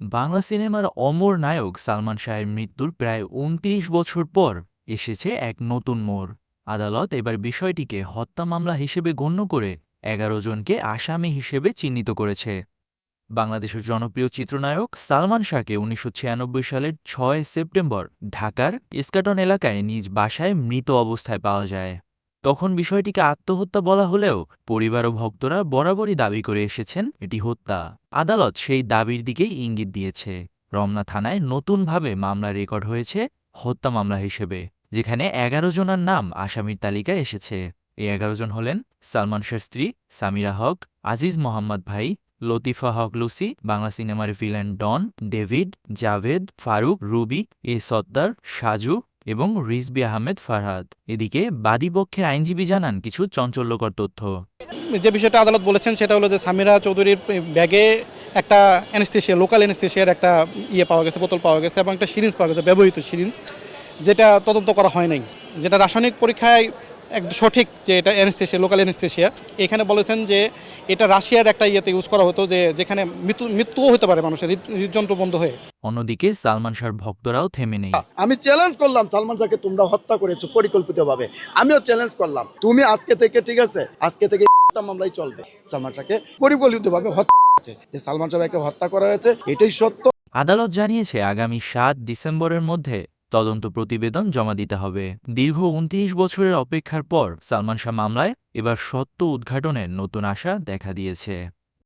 বাংলা সিনেমার অমর নায়ক সালমান শাহের মৃত্যুর প্রায় উনত্রিশ বছর পর এসেছে এক নতুন মোড়। আদালত এবার বিষয়টিকে হত্যা মামলা হিসেবে গণ্য করে এগারো জনকে আসামি হিসেবে চিহ্নিত করেছে। বাংলাদেশের জনপ্রিয় চিত্রনায়ক সালমান শাহকে উনিশশো ছিয়ানব্বই সালের ছয় সেপ্টেম্বর ঢাকার ইস্কাটন এলাকায় নিজ বাসায় মৃত অবস্থায় পাওয়া যায়। তখন বিষয়টিকে আত্মহত্যা বলা হলেও পরিবার ও ভক্তরা বরাবরই দাবি করে এসেছেন এটি হত্যা। আদালত সেই দাবির দিকেই ইঙ্গিত দিয়েছে। রমনা থানায় নতুনভাবে মামলা রেকর্ড হয়েছে হত্যা মামলা হিসেবে, যেখানে এগারো জনের নাম আসামির তালিকায় এসেছে। এই এগারো জন হলেন সালমান শাহর স্ত্রী, সামিরা হক, আজিজ মোহাম্মদ ভাই, লতিফা হক লুসি, বাংলা সিনেমার villain Don, David, Javed, Farooq, Ruby, A Sattar, Saju এবং রিজবি আহমেদ ফারহাদ। এদিকে বাদীপক্ষের আইনজীবী জানান কিছু চঞ্চল্যকর তথ্য। যে বিষয়টা আদালত বলেছেন সেটা হলো যে সামিরা চৌধুরীর ব্যাগে একটা অ্যানেস্থেশিয়া লোকাল অ্যানেস্থেশিয়ার একটা ইয়ে পাওয়া গেছে, বোতল পাওয়া গেছে এবং একটা সিরিঞ্জ পাওয়া গেছে, ব্যবহৃত সিরিঞ্জ যেটা তদন্ত করা হয় নাই। যেটা রাসায়নিক পরীক্ষায় একদম সঠিক যে এটা অ্যানেস্থেশিয়া লোকাল অ্যানেস্থেশিয়া এখানে বলেছেন যে এটা রাশিয়ার একটা ইয়েতে ইউজ করা হতো যে যেখানে মৃত্যু মৃত্যুও হতে পারে মানুষের হৃদযন্ত্র বন্ধ হয়ে। অন্যদিকে সালমান শাহর ভক্তরাও থেমে নেই। আমি চ্যালেঞ্জ করলাম সালমান শাহকে তোমরা হত্যা করেছ পরিকল্পিতভাবে। আমিও চ্যালেঞ্জ করলাম। তুমি আজকে থেকে ঠিক আছে? আজকে থেকে মামলাই চলবে। সালমান শাহকে পরিকল্পিতভাবে হত্যা করেছে যে সালমান শাহকে হত্যা করা হয়েছে এটাই সত্য। আদালত জানিয়েছে আগামী সাত ডিসেম্বরের মধ্যে তদন্ত প্রতিবেদন জমা দিতে হবে। দীর্ঘ উনত্রিশ বছরের অপেক্ষার পর সালমান শাহ মামলায় এবার সত্য উদ্ঘাটনের নতুন আশা দেখা দিয়েছে।